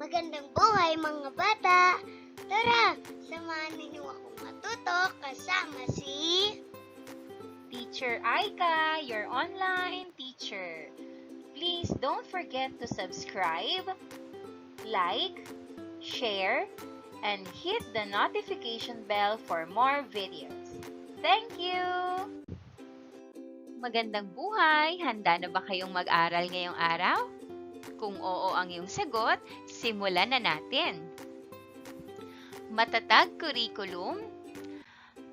Magandang buhay mga bata! Tara, samahan ninyo akong matuto kasama si... Teacher Aika, your online teacher. Please don't forget to subscribe, like, share, and hit the notification bell for more videos. Thank you! Magandang buhay! Handa na ba kayong mag-aral ngayong araw? Kung oo ang iyong sagot, simulan na natin. Matatag curriculum,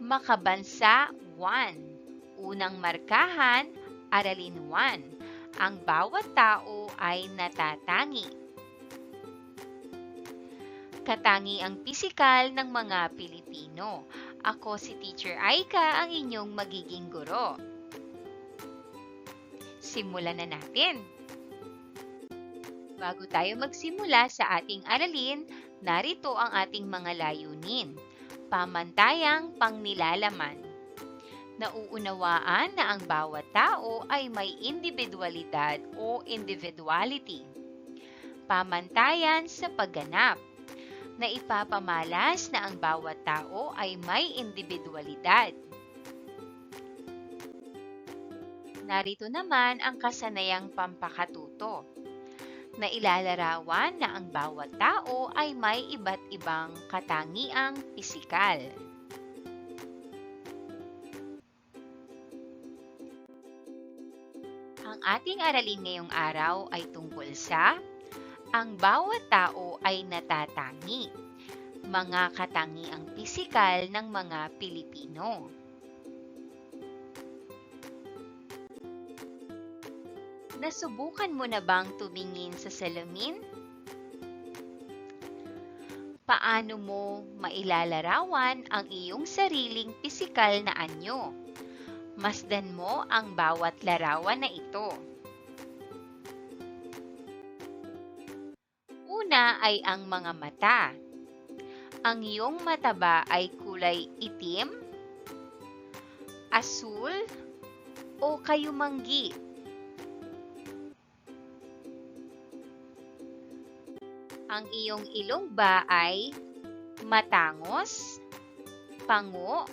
Makabansa 1. Unang markahan, Aralin 1. Ang bawat tao ay natatangi. Katangi ang pisikal ng mga Pilipino. Ako si Teacher Aika, ang inyong magiging guro. Simulan na natin. Bago tayo magsimula sa ating aralin, narito ang ating mga layunin. Pamantayang pangnilalaman. Nauunawaan na ang bawat tao ay may individualidad o individuality. Pamantayan sa pagganap. Na ipapamalas na ang bawat tao ay may individualidad. Narito naman ang kasanayang pampakatuto na ilalarawan na ang bawat tao ay may iba't ibang katangiang pisikal. Ang ating aralin ngayong araw ay tungkol sa ang bawat tao ay natatangi, mga katangiang pisikal ng mga Pilipino. Nasubukan mo na bang tumingin sa salamin? Paano mo mailalarawan ang iyong sariling pisikal na anyo? Masdan mo ang bawat larawan na ito. Una ay ang mga mata. Ang iyong mata ba ay kulay itim, asul, o kayumanggi? Ang iyong ilong ba ay matangos, pango,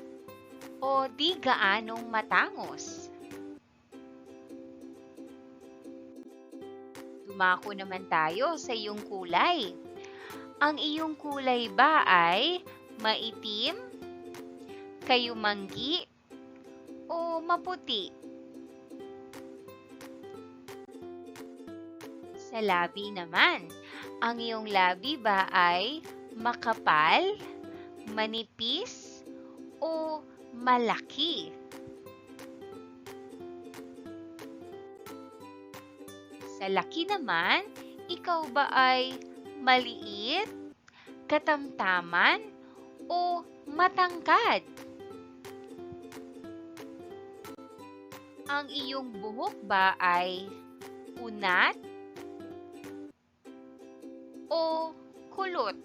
o di gaanong matangos? Dumako naman tayo sa iyong kulay. Ang iyong kulay ba ay maitim, kayumanggi, o maputi? Sa labi naman, ang iyong labi ba ay makapal, manipis, o malaki? Sa laki naman, ikaw ba ay maliit, katamtaman, o matangkad? Ang iyong buhok ba ay unat, o kulot?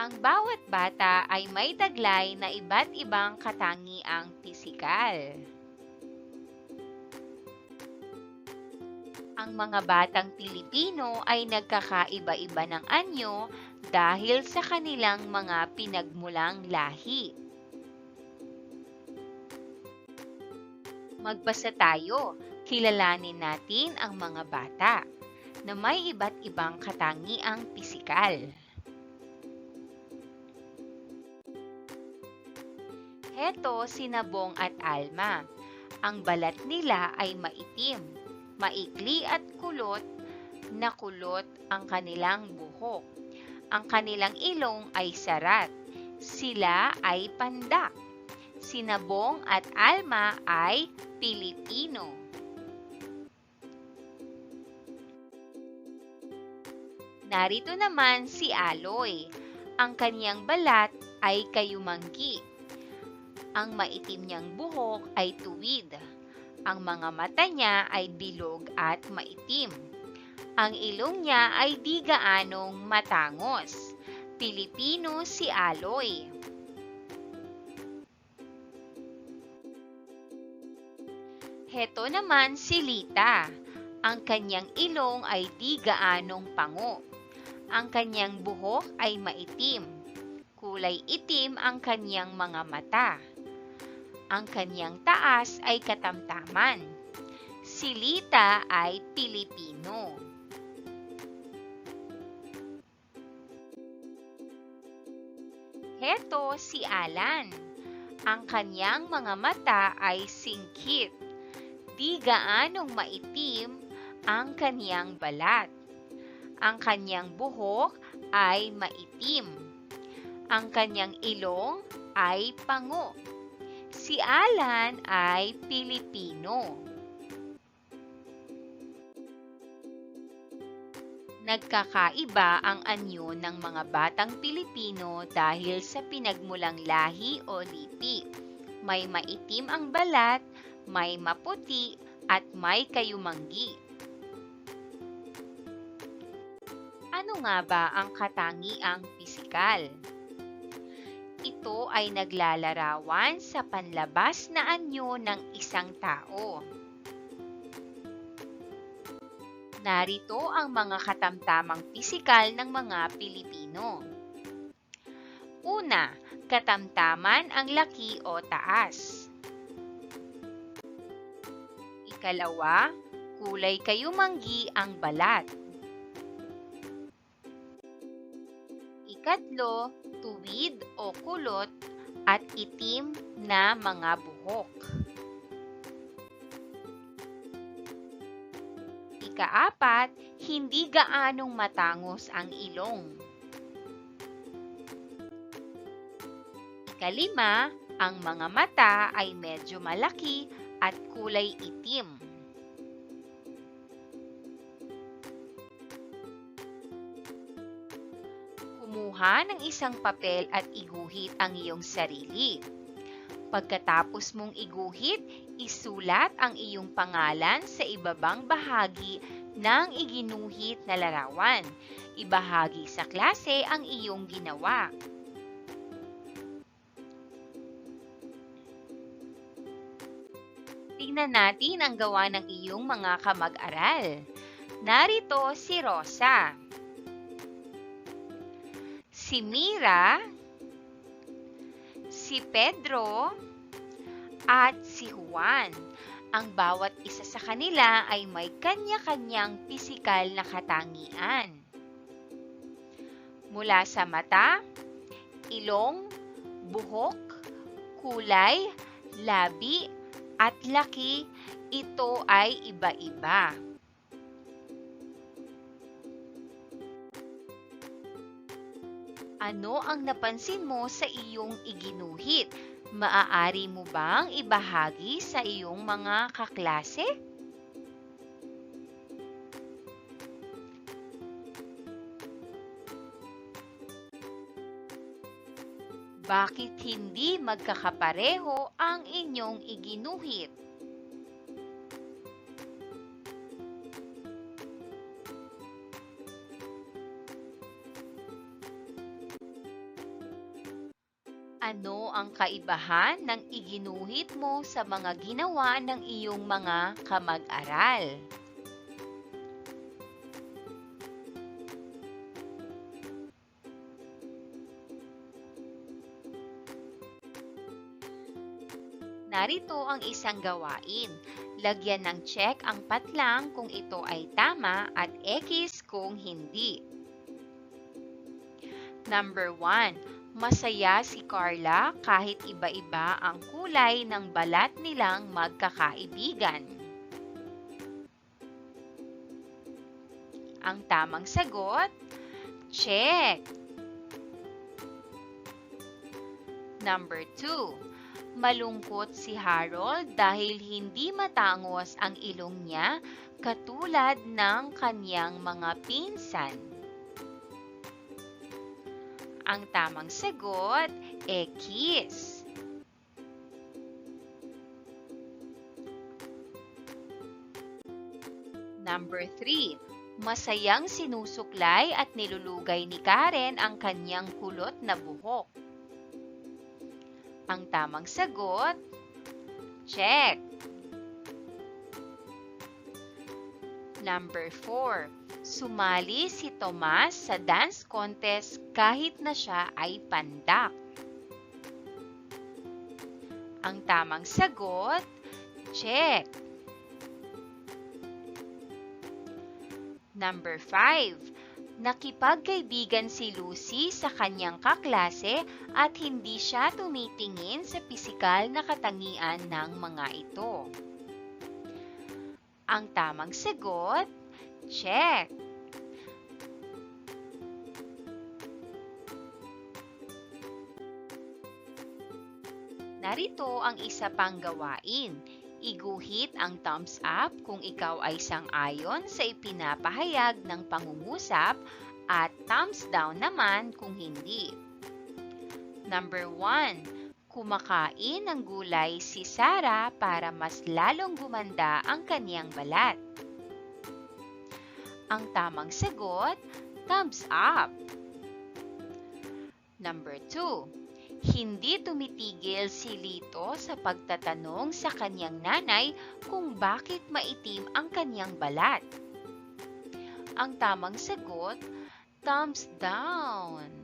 Ang bawat bata ay may taglay na iba't ibang katangiang pisikal. Ang mga batang Pilipino ay nagkakaiba-iba ng anyo dahil sa kanilang mga pinagmulang lahi. Magbasa tayo, kilalanin natin ang mga bata na may iba't ibang katangiang pisikal. Heto si Nabong at Alma. Ang balat nila ay maitim, maikli at kulot na kulot ang kanilang buhok. Ang kanilang ilong ay sarat. Sila ay pandak. Si Nabong at Alma ay Pilipino. Narito naman si Aloy. Ang kaniyang balat ay kayumanggi. Ang maitim niyang buhok ay tuwid. Ang mga mata niya ay bilog at maitim. Ang ilong niya ay di gaanong matangos. Pilipino si Aloy. Heto naman si Lita. Ang kanyang ilong ay di gaanong pango. Ang kanyang buhok ay maitim. Kulay itim ang kanyang mga mata. Ang kanyang taas ay katamtaman. Si Lita ay Pilipino. Heto si Alan. Ang kanyang mga mata ay singkit. Di gaanong maitim ang kanyang balat. Ang kanyang buhok ay maitim. Ang kanyang ilong ay pango. Si Alan ay Pilipino. Nagkakaiba ang anyo ng mga batang Pilipino dahil sa pinagmulang lahi o lipi. May maitim ang balat, may maputi, at may kayumanggi. Ano nga ba ang katangiang pisikal? Ito ay naglalarawan sa panlabas na anyo ng isang tao. Narito ang mga katamtamang pisikal ng mga Pilipino. Una, katamtaman ang laki o taas. Ikalawa, kulay kayumanggi ang balat. Ikatlo, tuwid o kulot at itim na mga buhok. Ikaapat, hindi gaanong matangos ang ilong. Ikalima, ang mga mata ay medyo malaki at kulay itim. Kumuha ng isang papel at iguhit ang iyong sarili. Pagkatapos mong iguhit, isulat ang iyong pangalan sa ibabang bahagi ng iginuhit na larawan. Ibahagi sa klase ang iyong ginawa. Tingnan natin ang gawa ng iyong mga kamag-aral. Narito si Rosa. Si Mira, si Pedro, at si Juan. Ang bawat isa sa kanila ay may kanya-kanyang pisikal na katangian. Mula sa mata, ilong, buhok, kulay, labi, at laki, ito ay iba-iba. Ano ang napansin mo sa iyong iginuhit? Maaari mo bang ibahagi sa iyong mga kaklase? Bakit hindi magkakapareho ang inyong iginuhit? Kaibahan ng iginuhit mo sa mga ginawa ng iyong mga kamag-aral? Narito ang isang gawain. Lagyan ng check ang patlang kung ito ay tama at X kung hindi. Number 1. Masaya si Carla kahit iba-iba ang kulay ng balat nilang magkakaibigan. Ang tamang sagot, check. Number 2. Malungkot si Harold dahil hindi matangos ang ilong niya katulad ng kanyang mga pinsan. Ang tamang sagot, e kiss. Number 3. Masayang sinusuklay at nilulugay ni Karen ang kanyang kulot na buhok. Ang tamang sagot, check. Number 4. Sumali si Tomas sa dance contest kahit na siya ay pandak. Ang tamang sagot, check. Number 5. Nakipagkaibigan si Lucy sa kanyang kaklase at hindi siya tumitingin sa pisikal na katangian ng mga ito. Ang tamang sagot, check. Narito ang isa pang gawain. Iguhit ang thumbs up kung ikaw ay sang-ayon sa ipinapahayag ng pangungusap at thumbs down naman kung hindi. Number 1. Kumakain ng gulay si Sarah para mas lalong gumanda ang kaniyang balat. Ang tamang sagot, thumbs up. Number 2. Hindi tumitigil si Lito sa pagtatanong sa kanyang nanay kung bakit maitim ang kanyang balat. Ang tamang sagot, thumbs down.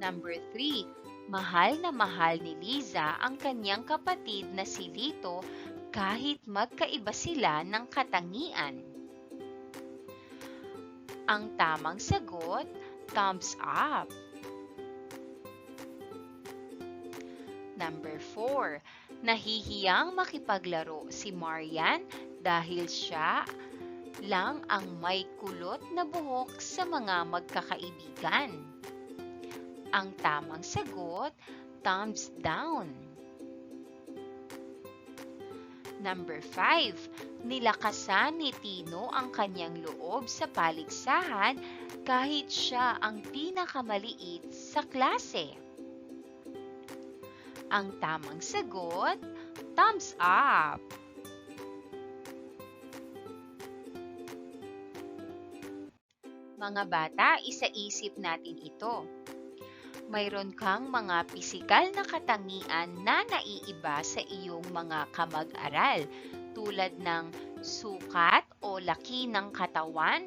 Number 3. Mahal na mahal ni Liza ang kanyang kapatid na si Lito kahit magkaiba sila ng katangian. Ang tamang sagot, thumbs up. Number 4. Nahihiyang makipaglaro si Marian dahil siya lang ang may kulot na buhok sa mga magkakaibigan. Ang tamang sagot, thumbs down. Number 5. Nilakasan ni Tino ang kanyang loob sa paligsahan kahit siya ang pinakamaliit sa klase. Ang tamang sagot, thumbs up. Mga bata, isaisip natin ito. Mayroon kang mga pisikal na katangian na naiiba sa iyong mga kamag-aral tulad ng sukat o laki ng katawan,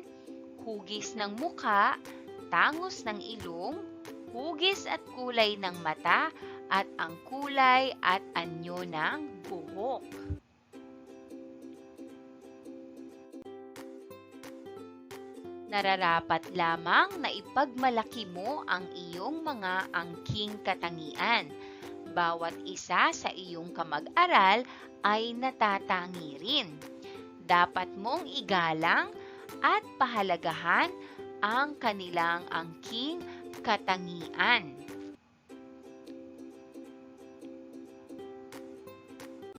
hugis ng muka, tangos ng ilong, hugis at kulay ng mata, at ang kulay at anyo ng buhok. Nararapat lamang na ipagmalaki mo ang iyong mga angking katangian. Bawat isa sa iyong kamag-aral ay natatangi rin. Dapat mong igalang at pahalagahan ang kanilang angking katangian.